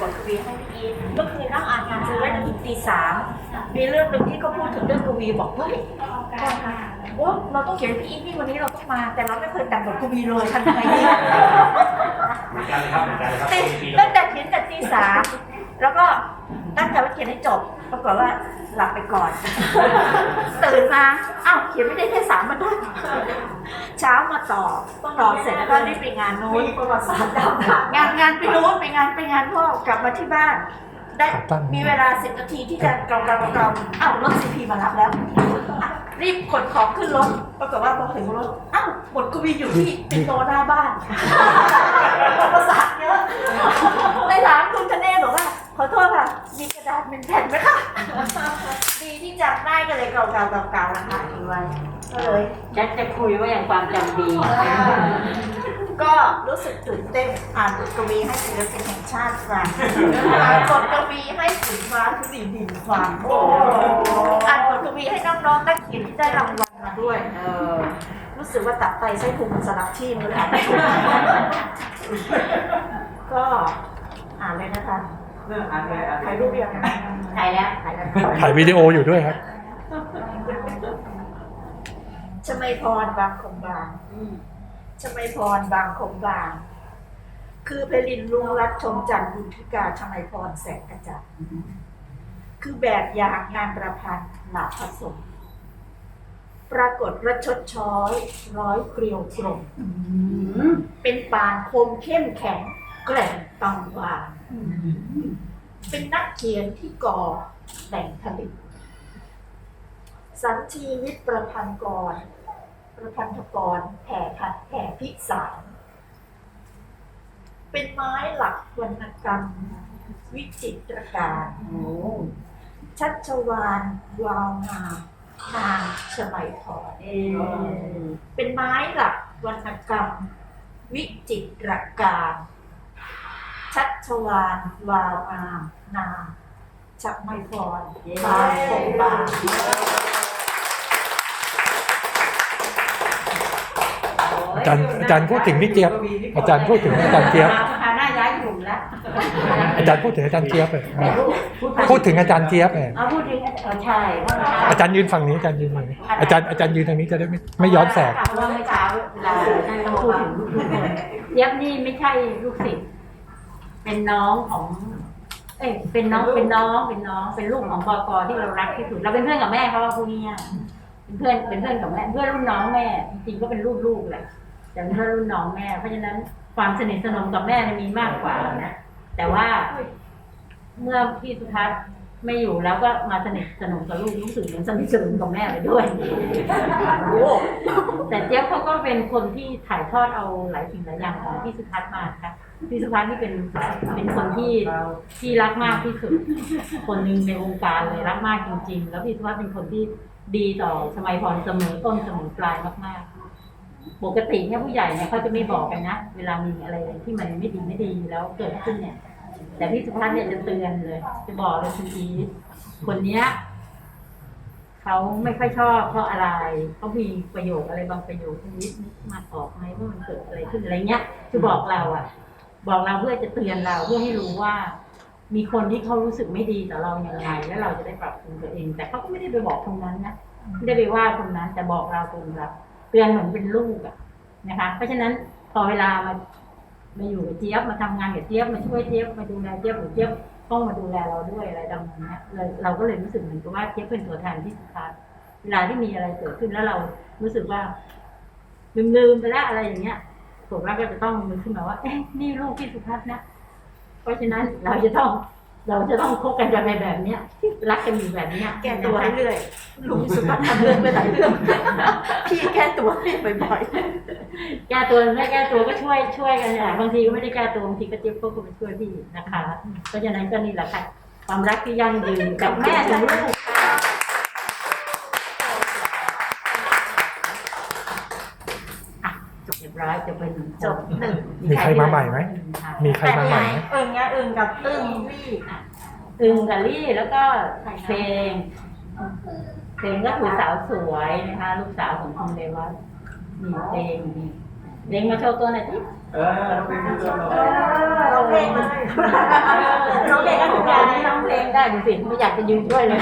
บทกวีให้พี่อีทเมื่อคืนนั่งอ่านงานซื้อแล้วถึงตีสามมีเรื่องหนึ่งที่เขาพูดถึงเรื่องกวีบอกเฮ้ยพ่อคะโอ้เราต้องเขียนให้พี่อีทนี่วันนี้เราต้องมา แต่เราไม่เคยแต่งบทกวีเลยทำยังไงดีเหมือนกันเลยครับเหมือนกันเลยครับติดปีตั้งแต่เขียนแต่ตีสามแล้วก็ ตั้งใจว่าเขียนให้จบ ปรากฏว่าหลับไปก่อน ตื่นมาอ้าวเขียนไม่ได้แค่สามบรรทัดเช้ามาต่อต่อเสร็จแล้วก็รีบไปงานนู้นประวัติศาสตร์ดาวงานงานไปนู้นไปงานไปงานพ่อกลับมาที่บ้าน ได้มีเวลาสิบนาทีที่จะเกาเกาเกาอ้าวรถซีพีมารับแล้วอะรีบขนของขึ้นรถปรากฏว่าพอถึงรถอ้าวบทกวีอยู่ที่ปินโตหน้าบ้านประสาทเยอะในถามคุณธเนศบอกว่าข อโทษค่ะ มีกระดาษเป็นแผ่นไหมคะดีที่จำได้ก็เลยเก่าๆเก่าๆนะคะทิ้งไว้ก็เลยฉันจะคุยว่าอย่างความจำดี ก็รู้สึกตื่นเต้นอ่านบทกวีให้ศิลปินแห่งชาติฟังอ่านบทกวีให้สินฟ้าทุลีดินฟังอ่านบทกวีให้น้องๆนักเขียนที่ได้รางวัลมาด้วย เออรู้สึกว่าตับไตไส้พุงมันสลับที่มืออ่านไม่ถูกก็อ่านเลยนะคะ ถ่ายรูปยังถ่ายแล้วถ่ายแล้วถ่ายวิดีโออยู่ด้วยครับชมัยพรบางคงบางชมัยพรบางคงบาง คือเพลินลุงรัตชมจันทร์บุญธิกาชมัยพรแสงกระจ่างคือแบบอย่างงานประพันธ์หลาผสม ปรากฏระชดช้อย ร้อยเกลียวกลมเป็นปานคมเข้มแข็ง แกร่งตังวาน เป็นนักเขียนที่ก่อแต่งผลิต สันชีวิตประพันธ์กร ประพันธกรแผ่พันแผ่พิสาร เป็นไม้หลักวรรณกรรม วิจิตรการโอ้ชัชวานวาวงามนางชมัยพรเออเป็นไม้หลักวรรณกรรม วิจิตรการ ชัชวานวาวงามนางชักไมพรบางคงบางอาจารย์อาจารย์พูดถึงพี่เจี๊ยบ อาจารย์พูดถึงอาจารย์เจี๊ยบพาหน้าย้ายกลุ่มแล้วอาจารย์พูดถึงอาจารย์เจี๊ยบเลยพูดถึงอาจารย์เจี๊ยบเลยเอาพูดถึงเออใช่ว่าอาจารย์ยืนฝั่งนี้อาจารย์ยืนฝั่งนี้อาจารย์อาจารย์ยืนทางนี้จะได้ไม่ไม่ย้อนแสงเพราะว่าเมื่อเช้าเราต้องพูดถึงลูกทุกคนเจี๊ยบนี่ไม่ใช่ลูกศิษย์ เป็นน้องของ เอ้ยเป็นน้องเป็นน้องเป็นน้องเป็นลูกของบกที่เรารักที่สุดเราเป็นเพื่อนกับแม่เขาว่าพูดง่ายๆเป็นเพื่อนเป็นเพื่อนกับแม่เพื่อนรุ่นน้องแม่จริงๆก็เป็นลูกลูกแหละแต่เป็นเพื่อนรุ่นน้องแม่ เพราะฉะนั้นความสนิทสนมกับแม่เนี่ยมีมากกว่านะแต่ว่าเมื่อพี่สุทัศน์ ไม่อยู่แล้วก็มาสนิทสนมกับลูกรู้สึกเหมือนสนิทสนมกับแม่ไปด้วยแต่เจี๊ยบเขาก็เป็นคนที่ถ่ายทอดเอาหลายสิ่งหลายอย่างของพี่สุทัศน์มาค่ะพี่สุทัศน์นี่เป็นเป็นคนที่ที่รักมากที่สุดคนหนึ่งในวงการเลยรักมากจริง ๆ แล้วพี่สุทัศน์เป็นคนที่ดีต่อสมัยพรเสมอต้นเสมอปลายมากๆ ปกติเนี่ยผู้ใหญ่เนี่ยเขาจะไม่บอกกันนะ เวลามีอะไรที่มันไม่ดีไม่ดีแล้วเกิดขึ้นเนี่ย แต่พี่สุพัฒน์เนี่ยจะเตือนเลย จะบอกเลยคุณอีทคนเนี้ยเขาไม่ค่อยชอบเพราะอะไรเขามีประโยคอะไรบางประโยคคุณอีทนึกมาออกไหมว่ามันเกิดอะไรขึ้นอะไรเงี้ยคือบอกเราอะบอกเราเพื่อจะเตือนเราเพื่อให้รู้ว่า มีคนที่เขารู้สึกไม่ดีต่อเราอย่างไรแล้วเราจะได้ปรับปรุงตัวเอง แต่เขาก็ไม่ได้ไปบอกตรงนั้นนะไม่ได้ไปว่าตรงนั้น แต่บอกเราตรงเราเตือนเหมือนเป็นลูกอะนะคะ เพราะฉะนั้นพอเวลามา มาอยู่กับเจี๊ยบมาทำงานกับเจี๊ยบมาช่วยเจี๊ยบมาดูแลเจี๊ยบหรือเจี๊ยบต้องมาดูแลเราด้วยอะไรดังนั้นเนี่ยเลยเราก็เลยรู้สึกเหมือนกับว่าเจี๊ยบเป็นตัวแทนที่สุดท้ายเวลาที่มีอะไรเกิดขึ้นแล้วเรารู้สึกว่าลืมๆไปแล้วอะไรอย่างเงี้ยผมว่าก็จะต้องนึกขึ้นมาว่าเอ๊ะนี่ลูกพี่สุภาพนะ เพราะฉะนั้นเราจะต้อง เราจะต้องคบกันจะไปแบบเนี้ย รักกันอยู่แบบเนี้ยแก้ตัวให้เรื่อยลุงสุภาพทำเรื่องไปหลายเรื่องพี่แก้ตัวให้บ่อยแก้ตัวไม่แก้ตัวก็ช่วยช่วยกันเนี่ยบางทีก็ไม่ได้แก้ตัวบางทีก็เจี๊ยบก็มาช่วยพี่นะคะ เพราะฉะนั้นก็นี่แหละค่ะความรักที่ยั่งยืนกับแม่ถึงลูกอะจบเรียบร้อยจะเป็นๆจบหนึ่งมีใครมาใหม่ไหมมีใครมาใหม่ไหมเอิงเนี้ยเอิงกับตึ้งวี่อึงกับลี่แล้วก็เพลงเพลงก็คือสาวสวยนะคะ ลูกสาวของคุณเรวัตมีเพลงมีเพลงมาโชว์ตัวหน่อยสิเออเราเป็นเพื่อนเราเออเราเพลงเลยไม่ได้ดูสิไม่อยากจะยืนด้วยเลย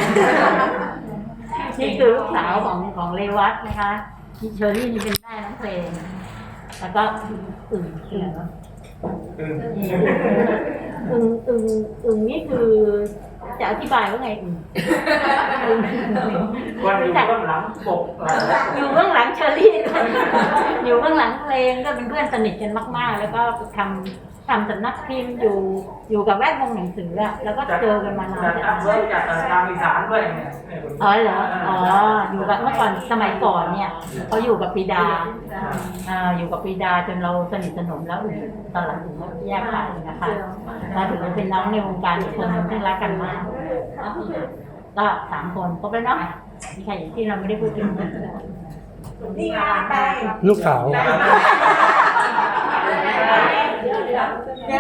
นี่คือลูกสาวของของเลวัตนะคะนี่เชอรี่นี่เป็นแม่น้องเพลง แล้วก็อึ่งอึ่งอึ่งอึ่งอึ่งนี่คือจะอธิบายว่าไงอึ่งอึ่งวันอยู่เบื้องหลังปกอยู่เบื้องหลังเชอรี่ด้วยอยู่เบื้องหลังเพลงก็เป็นเพื่อนสนิทกันมาก ๆ แล้วก็ทำ ทำสำนักพิมพ์อยู่อยู่กับแวดวงหนังสืออะแล้วก็เจอกันมานานจากทางเวิร์กจากทางอีสานด้วยเนี่ยอ๋อเหรออ๋ออยู่กับเมื่อก่อนสมัยก่อนเนี่ยเขาอยู่กับปีดาอ่าอยู่กับปีดาจนเราสนิทสนมแล้วตอนหลังถึงก็แยกกันนะคะมาถึงจะเป็นน้องในวงการอีกคนหนึงที่รักกันมากก็สามคนครบแล้วเนาะมีใครอีกที่เราไม่ได้พูดถึงนี่ไงไปลูกสาว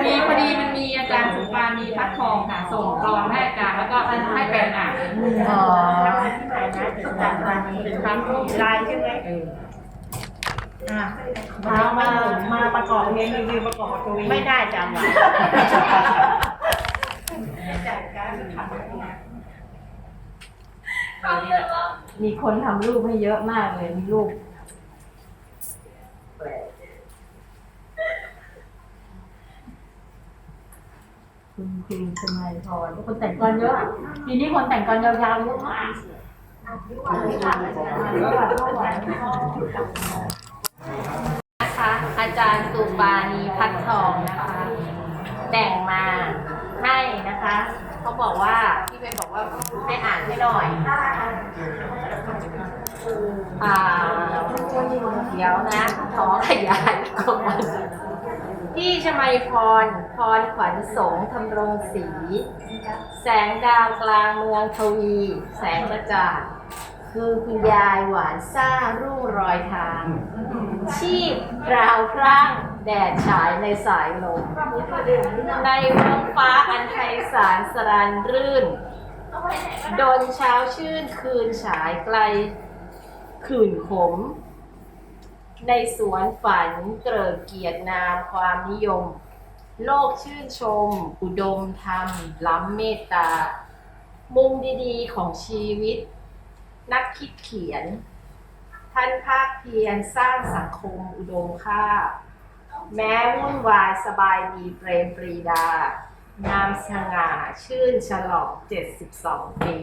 มีพอดีมันมีอาจารย์สุปานีพัดทองค่ะส่งกรอนให้อาจารย์แล้วก็ให้แปลอ่านอ๋อที่ไหนนะที่ต่างประเทศเป็นครั้งลายใช่ไหมอะมามามาประกอบเรียนรีวิวประกอบกวีไม่ได้จำไว้มีคนทำรูปให้เยอะมากเลยมีรูปแปลก คุณครูสมัยพรคนแต่งกรเยอะทีนี้คนแต่งกรยาวๆเยอะมากนะคะอาจารย์สุปานีพัดทองนะคะแต่งมาให้นะคะเขาบอกว่าพี่เบนบอกว่าให้อ่านให้หน่อยอ่าเดี๋ยวนะขอขยายก่อน พี่ชมัยพร พรขวัญสงฆ์ธำรงศรีแสงดาวกลางเมืองทวี แสงประจักษ์คือคุณยายหวานซ่ารุ่งรอยทาง ชีพราวพร่างแดดฉายในสายลม ในเมืองฟ้าอันไพศาลสรันรื่นดนเช้าชื่นคืนฉายไกลขื่นขม ในสวนฝันเกริกเกียรตินามความนิยม โลกชื่นชม อุดมธรรม ล้ำเมตตา มุมดีๆของชีวิต นักคิดเขียน ท่านภาคเพียรสร้างสังคมอุดมค่า แม้วุ่นวายสบายดีเปรมปรีดางามสง่าชื่นฉลอง 72 ปี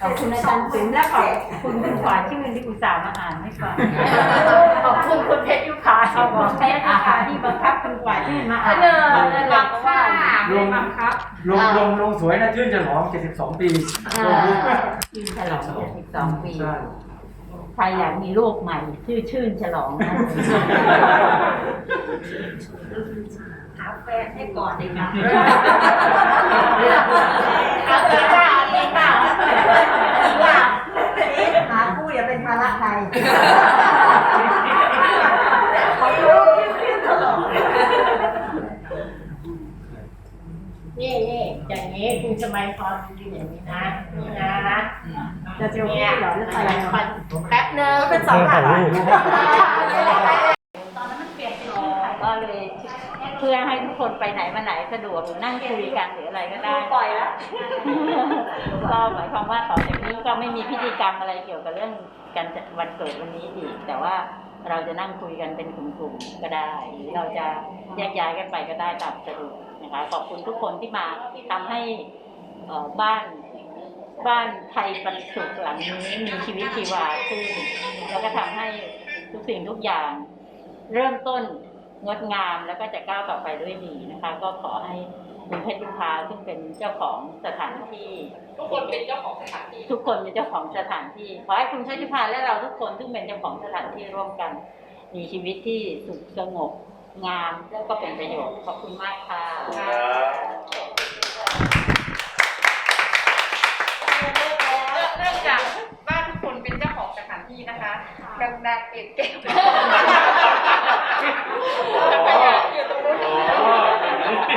ขอบคุณอาจารย์สิมและขอบคุณคุณขวาชื่นที่อุตส่าห์มาอ่านให้ฟังขอบคุณคุณเพชรยุพาขอบคุณเพชรยุพาที่บังคับคุณขวาชื่นมาอ่านเนอนั่นแหละก็ว่าลงลงลงลงสวยนะชื่นฉลอง 72 ปีชื่นฉลอง 72 ปีใครอยากมีลูกใหม่ ชื่อชื่นฉลองนะหาแฟนให้ก่อนดีกว่า เอาเองเปล่าเอาเองเปล่า หาคู่อย่าเป็น ภาระใครนี่นี่อย่างนี้คุณจะไม่พอดีอย่างนี้นะนี่นะจะเจอพี่เหรอหรือใครเหรอแป๊บนึงเป็นสองหลักถ่ายรูปตอนนั้นมันเปลี่ยนเป็นชื่อไทยก็เลยเพื่อให้ทุกคนไปไหนมาไหนสะดวกหรือนั่งคุยกันหรืออะไรก็ได้ปล่อยแล้วก็หมายความว่าต่อจากนี้ ก็ไม่มีพิธีกรรมอะไรเกี่ยวกับเรื่องการจัดวันเกิดวันนี้อีก แต่ว่าเราจะนั่งคุยกันเป็นกลุ่มๆก็ได้หรือเราจะแยกย้ายกันไปก็ได้ตามสะดวกนะคะขอบคุณทุกคนที่มาทำให้บ้านบ้านไทยปันสุขหลังนี้มีชีวิตชีวาขึ้นแล้วก็ทำให้ทุกสิ่งทุกอย่าง เริ่มต้นงดงามแล้วก็จะก้าวต่อไปด้วยดีนะคะ ก็ขอให้ คุณเพชรยุพาซึ่งเป็นเจ้าของสถานที่ ทุกคนเป็นเจ้าของสถานที่ทุกคนเป็นเจ้าของสถานที่ขอให้คุณเพชรยุพาและเราทุกคนซึ่งเป็นเจ้าของสถานที่ร่วมกัน มีชีวิตที่สุขสงบงามแล้วก็เป็นประโยชน์ขอบคุณมากค่ะเริ่มจากบ้านทุกคนเป็นเจ้าของสถานที่นะคะดังๆเอกเก่งแล้วก็อยากอยู่ตรงนู้น